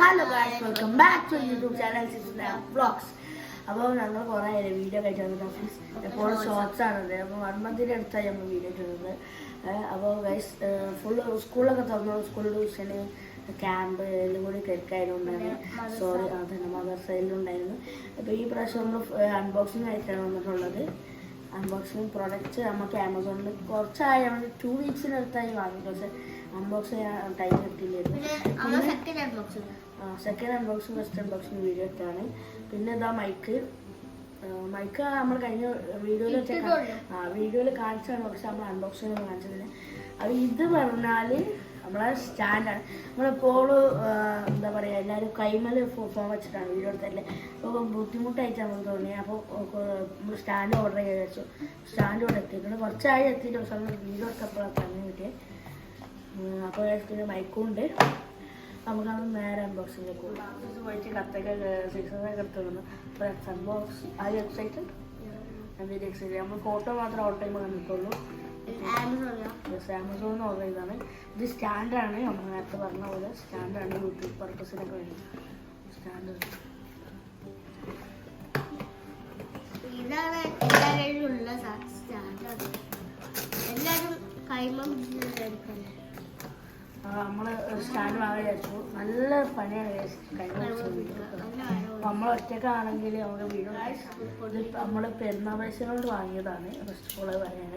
Hello guys welcome back to YouTube channel vlogs അപ്പോൾ ഞങ്ങൾ കുറേ വീഡിയോ കഴിച്ചു വന്നിട്ട് എപ്പോഴും ഷോർട്സ് ആണത് അപ്പോൾ വൺ മന്തിന്റെ അടുത്തായി നമ്മൾ വീഡിയോ ഇട്ടിരുന്നത്. അപ്പോൾ ഗൈസ് ഫുൾ സ്കൂളൊക്കെ തുറന്നു. സ്കൂൾ ട്യൂഷന് ക്യാമ്പ് എല്ലാം കൂടി തിരക്കായതുകൊണ്ടാണ്. സോറി അതന്നെ മദർസയിലുണ്ടായിരുന്നു അപ്പോൾ ഈ പ്രാവശ്യം നമ്മൾ അൺബോക്സിങ് ആയിട്ടാണ് വന്നിട്ടുള്ളത്. അൺബോക്സിങ് പ്രൊഡക്റ്റ് നമുക്ക് ആമസോണിൽ കുറച്ചായി. നമ്മൾ ടു വീക്സിനടുത്തായി വാങ്ങി. പക്ഷേ അൺബോക്സ് ചെയ്യാൻ ടൈം കിട്ടിയില്ലായിരുന്നു സെക്കൻഡ് അൺബോക്സും ഫസ്റ്റ് അൺബോക്സിങ് വീഡിയോ ഇട്ടാണ്. പിന്നെ ഇതാ മൈക്ക് മൈക്ക് നമ്മൾ കഴിഞ്ഞ വീഡിയോയിൽ ആ വീഡിയോയിൽ കാണിച്ചാണ് പക്ഷെ നമ്മൾ അൺബോക്സിങ് കാണിച്ചതില്ല അപ്പോൾ ഇത് പറഞ്ഞാൽ നമ്മളെ സ്റ്റാൻഡാണ് നമ്മളെപ്പോഴും എന്താ പറയുക എല്ലാവരും കൈമൽ ഫോൺ വെച്ചിട്ടാണ് വീഡിയോ എടുത്തല്ലേ അപ്പോൾ ബുദ്ധിമുട്ടായിട്ട് നമുക്ക് തോന്നി അപ്പോൾ നമ്മൾ സ്റ്റാൻഡ് ഓർഡർ ചെയ്ത് വെച്ചു സ്റ്റാൻഡ് ഇവിടെ എത്തിയിട്ടുണ്ട് കുറച്ചായി എത്തിയിട്ട് പക്ഷെ നമ്മൾ വീഡിയോ കിട്ടിയത് അപ്പോൾ പിന്നെ മൈക്കും ഉണ്ട്. നമുക്കത് നേരെ അൺബോക്സിങ്ങിലേക്ക് പോകാം. പോയിട്ട് കത്തൊക്കെ സിക്സൊക്കെ എടുത്തിരുന്നു അപ്പോൾ എക്സ് അൺബോക്സ് ആ വെബ്സൈറ്റ് വെരി എക്സൈറ്റ് നമ്മൾ ഫോട്ടോ മാത്രം ഓർഡർ ചെയ്യുമ്പോൾ കണ്ടിട്ടുള്ളൂ യെസ് ആമസോണിൽ ഓർഡർ ചെയ്താണ് ഇത് സ്റ്റാൻഡാണ് നമ്മൾ നേരത്തെ പറഞ്ഞ പോലെ സ്റ്റാൻഡാണ് യൂട്യൂബ് പർപ്പസിനൊക്കെ വേണ്ടി സ്റ്റാൻഡ് ഇതാണ് എല്ലാവരും കൈമം നമ്മൾ സ്റ്റാൻഡ് വാങ്ങി വെച്ചു നല്ല പണിയാണ് ദിവസം നമ്മൾ ഒറ്റക്കാണെങ്കിൽ നമുക്ക് വീട് നമ്മൾ പെരുന്നാൾ പൈസ കൊണ്ട് വാങ്ങിയതാണ്. ഫസ്റ്റ് ഓഫ് ഓൾ പറയാൻ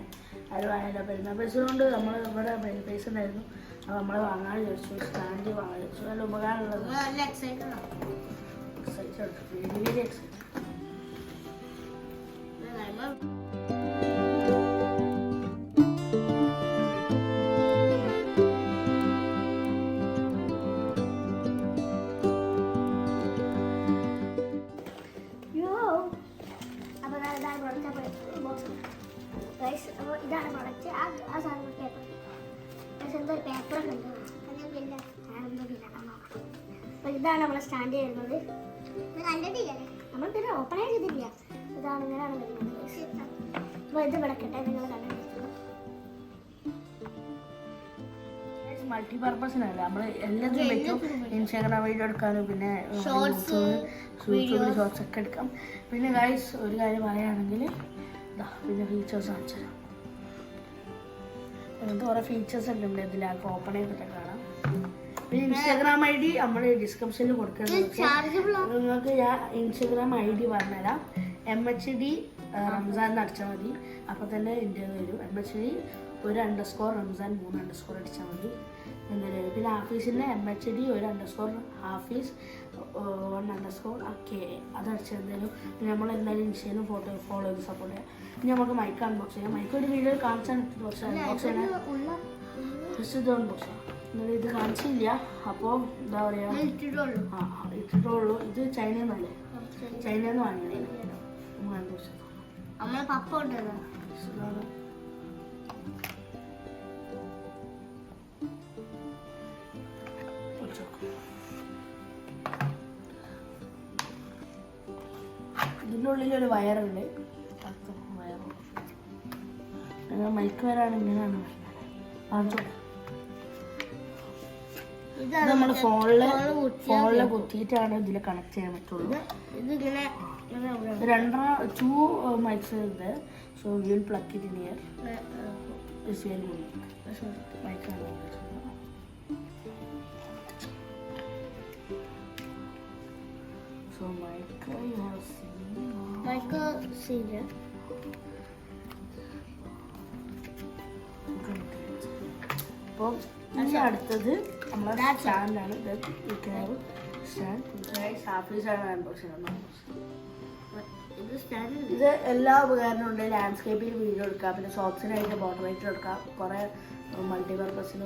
അത് വാങ്ങിയില്ല പെരുന്നാൾ പൈസ കൊണ്ട് നമ്മൾ ഇവിടെ പൈസ ഉണ്ടായിരുന്നു അപ്പോൾ നമ്മൾ വാങ്ങാൻ ചോദിച്ചു സ്റ്റാൻഡ് വാങ്ങാൻ വിചാരിച്ചു. നല്ല ഉപകാരമുള്ളത് എക്സൈറ്റ് വെരി എക്സൈറ്റ് അപ്പോൾ ഇതാണ് പ്രൊഡക്റ്റ് ആ ആ സാധനം പേപ്പർ ഗൈസ് എന്തോ ഒരു അപ്പോൾ ഇതാണ് നമ്മളെ സ്റ്റാൻഡ് കണ്ടിട്ടില്ലേ? നമ്മൾ പിന്നെ ഓപ്പൺ ആയി ചെയ്തില്ല ഇതാണ് ഇങ്ങനെയാണ് വരുന്നത്. അപ്പോൾ ഇത് വിടക്കട്ടെ നിങ്ങൾ കണ്ടു മൾട്ടി പർപ്പസിനല്ല നമ്മൾ എല്ലാത്തിനും പറ്റും. ഇൻസ്റ്റാഗ്രാം വീഡിയോ എടുക്കാനും പിന്നെ ഷോർട്സ് ഒക്കെ എടുക്കാം. പിന്നെ ഗൈസ് ഒരു കാര്യം പറയുകയാണെങ്കിൽ പിന്നെ ഫീച്ചേഴ്സ് കാണിച്ചു തരാം. അങ്ങനത്തെ കുറേ ഫീച്ചേഴ്സ് ഒക്കെ ഉണ്ട് ഇതിൽ ഓപ്പൺ ചെയ്തിട്ട് കാണാം. പിന്നെ ഇൻസ്റ്റാഗ്രാം ഐ ഡി നമ്മൾ ഡിസ്ക്രിപ്ഷനിൽ കൊടുക്കുന്നത് നിങ്ങൾക്ക് ഞാൻ ഇൻസ്റ്റാഗ്രാം ഐ ഡി പറഞ്ഞുതരാം. എം എച്ച് ഡി റംസാൻ അടിച്ചാൽ മതി. അപ്പോൾ തന്നെ ഇന്ത്യ വരും. എം എച്ച് ഡി ഒരു അണ്ടർ സ്കോർ റംസാൻ മൂന്ന് അണ്ടർ സ്കോർ അടിച്ചാൽ മതി. എന്തായാലും പിന്നെ ഹാഫീസിന്റെ എം എച്ച് ഡി ഒരു underscore Hafeez one underscore K അത് അടിച്ചാൽ എന്തായാലും നമ്മൾ എന്തായാലും ഇൻസ്റ്റയിലും ഫോട്ടോ ഫോളോ ചെയ്ത് സപ്പോർട്ട് ചെയ്യാം. ഇനി നമുക്ക് മൈക്ക് അൺബോക്സ് ചെയ്യാം. മൈക്ക് ഒരു വീഡിയോ കാണിച്ചാൽ പക്ഷേ അൺബോക്സ് ചെയ്യാം. ബോക്സ് ജസ്റ്റ് ഇത് അൺബോക്സ് ചെയ്യാം. എന്നാലും ഇത് കാണിച്ചില്ല. അപ്പോൾ എന്താ പറയുക ആ ഇട്ടിട്ടുള്ളൂ. ഇത് ചൈനയിൽ നിന്നല്ലേ ചൈനയിൽ നിന്ന് വാങ്ങിയത് നമ്മൾ ചെയ്യാം. നമ്മളെ പപ്പ ഉണ്ടല്ലോ ഇതിന്റെ ഉള്ളിൽ ഒരു വയറുണ്ട് ഞങ്ങൾ മൈക്ക് വരാണ് ഇങ്ങനെയാണ് ഇത് നമ്മൾ ഫോണിൽ ഫോണിൽ കുത്തിയിട്ടാണ് ഇതിൽ കണക്ട് ചെയ്യാൻ പറ്റുള്ളൂ. രണ്ടര ടു മൈക്സ് ഉണ്ട്. So will plug it near is very ആണ്. So Michael Rossini. Michael Senior. ഇനി അടുത്തത് നമ്മളെ സ്റ്റാൻഡാണ് സ്റ്റാൻഡ് ഇത് സ്റ്റാൻഡ് ഇത് എല്ലാ ഉപകരണവും ഉണ്ട്. ലാൻഡ്സ്കേപ്പിൽ വീഡിയോ എടുക്കാം. പിന്നെ ഷോർട്സിനായിട്ട് വൈറ്റ് എടുക്കാം. കുറേ മൾട്ടി പർപ്പസിന്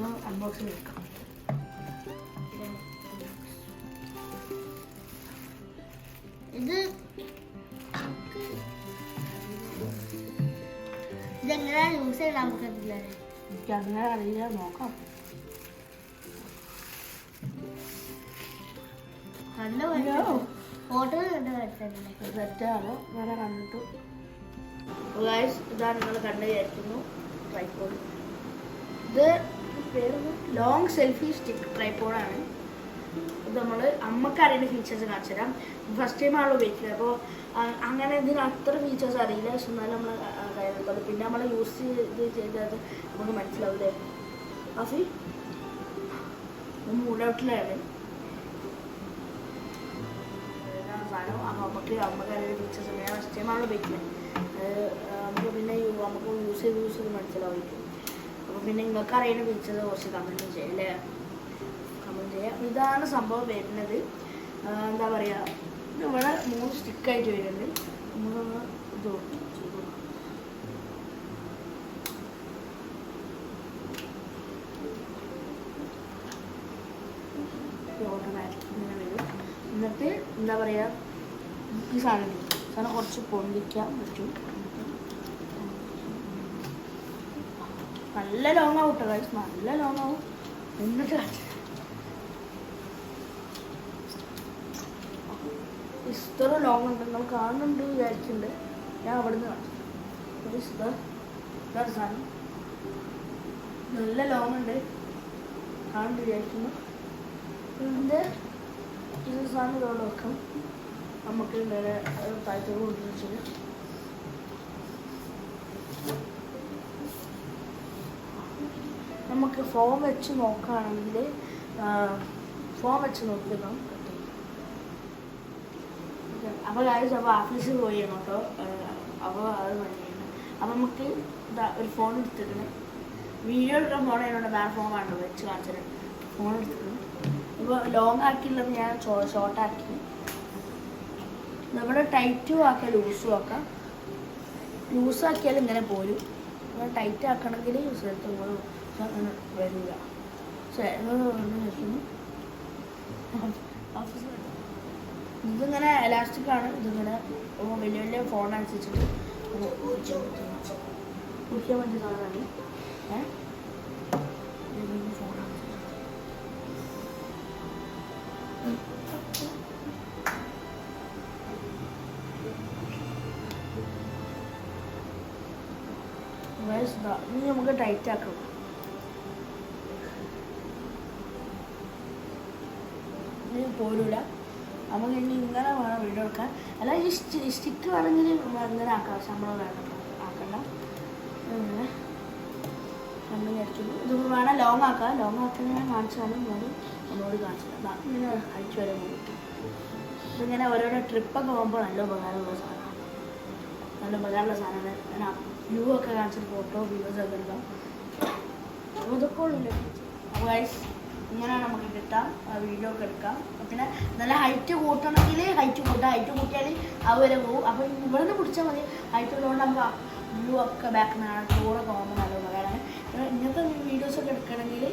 നമ്മൾ അൺബോക്സ് ചെയ്തെടുക്കാം ഇത് ഇതെങ്ങനെയാണ് യൂസ് ചെയ്യണം നമുക്കറിയില്ല എനിക്ക് അങ്ങനെ അറിയില്ല നോക്കാം. അയ്യോ. ഫോട്ടോ കണ്ട് വരുത്തണ്ടേ സെറ്റാണ് വേറെ കണ്ടിട്ടു. ഇതാണ് നിങ്ങൾ കണ്ടു വിചാരിക്കുന്നു. ഇത് പേര് ലോങ് സെൽഫി സ്റ്റിക്ക് ട്രൈപ്പോഡാണ് ഇത് നമ്മൾ അമ്മയ്ക്ക് അറിയുന്ന ഫീച്ചേഴ്സ് കാണിച്ചു തരാം ഫസ്റ്റ് ടൈം ആണല്ലോ ഉപയോഗിക്കുന്നത്. അപ്പോൾ അങ്ങനെ ഇതിന് അത്ര ഫീച്ചേഴ്സ് അറിയില്ല. പക്ഷെ എന്നാലും നമ്മൾ കയ്യിലെടുത്തോളൂ പിന്നെ നമ്മൾ യൂസ് ചെയ്ത് ചെയ്തത് നമുക്ക് മനസ്സിലാവില്ലേ? അഫി മൂടൗട്ടിലാണ് ഇതാണ് സാധനം? അപ്പോൾ നമുക്ക് നമുക്ക് ഫീച്ചേഴ്സ് ഞാൻ ഫസ്റ്റ് ടൈം ആണല്ലോ ഉപയോഗിക്കുന്നത്. നമുക്ക് പിന്നെ നമുക്ക് യൂസ് ചെയ്ത് യൂസ് ചെയ്ത് മനസ്സിലാവും. അപ്പോൾ പിന്നെ നിങ്ങൾക്ക് അറിയുന്ന വിളിച്ചത് കുറച്ച് കമന്റ് ചെയ്യാം അല്ലേ? കമന്റ് ചെയ്യാം. ഇതാണ് സംഭവം വരുന്നത്. എന്താ പറയുക നമ്മളെ മൂന്ന് സ്റ്റിക്കായിട്ട് വരുന്നുണ്ട്. മൂന്ന് ഇത് എന്നിട്ട് എന്താ പറയാ ഈ സാധനം? സാധനം കുറച്ച് പൊന്തിക്കാൻ പറ്റും. നല്ല ലോങ് ആവും കേട്ടോ ഗൈസ് നല്ല ലോങ് ആവും. എന്നിട്ട്. ഇത്ര ലോങ് ഉണ്ട്. നമ്മൾ കാണുന്നുണ്ട് വിചാരിച്ചിട്ടുണ്ട്. ഞാൻ അവിടെ നിന്ന് കാണിച്ചു. ഒരു ഇതാ ഇതാണ് സാധനം. നല്ല ലോങ് ഉണ്ട്. കാണുന്നുണ്ട് വിചാരിക്കുന്നു. ഇതിന്റെ ഇത് സാധനം ഇതോടെ വെക്കാം. നമുക്ക് ഇങ്ങനെ താഴ്ചകൾ കൊണ്ടുവച്ചിട്ട് നമുക്ക് ഫോം വെച്ച് നോക്കുകയാണെങ്കിൽ ഫോം വെച്ച് നോക്കിയതാണ് അപ്പോൾ കാര്യം അപ്പോൾ ഓഫീസിൽ പോയി കേട്ടോ. അപ്പോൾ അത് പണിയാണ്. അപ്പോൾ നമുക്ക് ഇതാ ഒരു ഫോൺ എടുത്തിട്ടുണ്ട് വീഡിയോ എടുക്കാൻ ഫോൺ എന്നോട് വേറെ ഫോൺ വേണ്ട വെച്ച് കാണിച്ചത്. ഫോൺ എടുത്തിട്ടുണ്ട് ഇപ്പോൾ ലോങ് ആക്കിയുള്ളത് ഞാൻ ഷോർട്ട് ആക്കി. നമ്മുടെ ടൈറ്റും ആക്കാം ലൂസും ആക്കാം. ലൂസാക്കിയാൽ ഇങ്ങനെ പോരും. നമ്മൾ ടൈറ്റ് ആക്കണമെങ്കിൽ യൂസ് വരില്ല ശരി വെക്കുന്നു ഇതിങ്ങനെ. എലാസ്റ്റിക് ആണ് ഇതിങ്ങനെ വലിയ വലിയ ഫോൺ അനുസരിച്ചിട്ട്. കുടിക്കാൻ പറ്റിയ സാധനമാണ് നമുക്ക് ടൈറ്റ് ആക്കണം ഇനി പോരൂല നമുക്ക് ഇനി ഇങ്ങനെ വേണം വീഡിയോ എടുക്കാൻ അല്ല ഈ സ്റ്റിക്ക് വേണമെങ്കിൽ ഇങ്ങനെ ആക്കാം. നമ്മൾ വേണം ആക്കണ്ട. ഇങ്ങനെ നമ്മൾ അടിച്ചു ഇത് വേണം ലോങ് ആക്കാം. ലോങ് ആക്കുന്ന ഞാൻ കാണിച്ചാലും ഞാൻ ഒന്നുകൂടി കാണിച്ചു തരാം. ഇങ്ങനെ അഴിച്ചു വരാൻ വേണ്ടിയിട്ട് ഇതിങ്ങനെ ഓരോരോ ട്രിപ്പൊക്കെ പോകുമ്പോൾ നല്ല ഉപകാരമുള്ള സാധനമാണ്. നല്ല ഉപകാരമുള്ള സാധനമാണ്. ഞാൻ വ്യൂ ഒക്കെ കാണിച്ചിട്ട് ഫോട്ടോ വീഡിയോസ് ഒക്കെ എടുക്കാം. അപ്പോൾ ഇതൊക്കെ ഉള്ളു. അപ്പോൾ ഗൈസ് ഇങ്ങനെയാണ് നമുക്ക് കിട്ടാം വീഡിയോ ഒക്കെ എടുക്കാം. പിന്നെ നല്ല ഹൈറ്റ് കൂട്ടണമെങ്കിൽ ഹൈറ്റ് കൂട്ടാം. ഹൈറ്റ് കൂട്ടിയാൽ അതുവരെ പോകും അപ്പോൾ ഇവിടെ നിന്ന് പിടിച്ചാൽ മതി. ഹൈറ്റ് ഉള്ളതുകൊണ്ട് നമുക്ക് വ്യൂ ഒക്കെ ബാക്ക് നിന്നാണ് ടൂറൊക്കെ പോകുമ്പോൾ നല്ല പിന്നെ ഇങ്ങനത്തെ വീഡിയോസ് ഒക്കെ എടുക്കണമെങ്കിൽ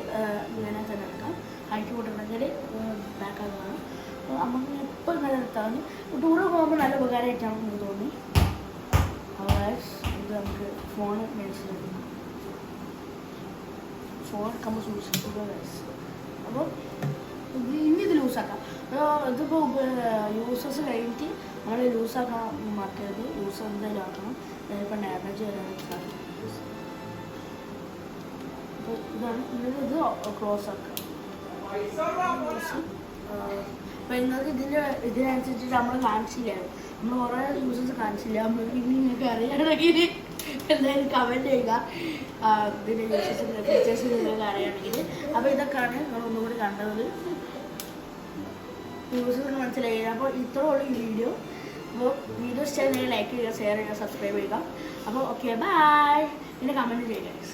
ഇങ്ങനെ തന്നെ എടുക്കാം. ഹൈറ്റ് കൂട്ടണമെങ്കിൽ ബാക്ക് ആക്കി വേണം അപ്പോൾ നമുക്ക് ഇപ്പോൾ ഇങ്ങനെ എടുത്താൽ മതി ടൂറ് പോകുമ്പോൾ നല്ല ഉപകാരമായിട്ടാണ് നമുക്ക് തോന്നി. ഇത് നമുക്ക് ഫോൺ തരുന്നു ഫോൺ കമ്പ സൂക്ഷിക്കുക. അപ്പോൾ ഇനി ഇത് ലൂസാക്കാം. ഇതിപ്പോൾ യൂസേഴ്സ് കഴിഞ്ഞിട്ട് നമ്മൾ ലൂസാക്കാൻ മറക്കരുത്. യൂസ് എന്തായാലും ആക്കണം. ഇപ്പം ഡാമേജ് വരാൻ സാധിക്കും ഇതാണ് ഇത് ക്ലോസ് ആക്കുക അപ്പോൾ നിങ്ങൾക്ക് ഇതിന്റെ ഇതിനനുസരിച്ചിട്ട് നമ്മൾ കാണിച്ചില്ല? നമ്മൾ കുറേ യൂസേഴ്സ് കാണിച്ചില്ല? നമ്മൾ പിന്നെ നിങ്ങൾക്ക് അറിയണമെങ്കിൽ എന്തായാലും കമന്റ് ചെയ്യുക. ഇതിന്റെ യൂസേഴ്സിന്റെ ഫീച്ചേഴ്സ് നിങ്ങൾക്ക് അറിയണമെങ്കിൽ അപ്പോൾ ഇതൊക്കെയാണ് നമ്മൾ ഒന്നും കൂടി കണ്ടത്. യൂസേഴ്സ് മനസ്സിലായി. അപ്പോൾ ഇത്രേ ഉള്ളൂ ഈ വീഡിയോ അപ്പോൾ വീഡിയോ ഇഷ്ടമായി ലൈക്ക് ചെയ്യുക ഷെയർ ചെയ്യുക സബ്സ്ക്രൈബ് ചെയ്യുക. അപ്പോൾ ഓക്കെ ബായ് പിന്നെ കമന്റ് ചെയ്യുക.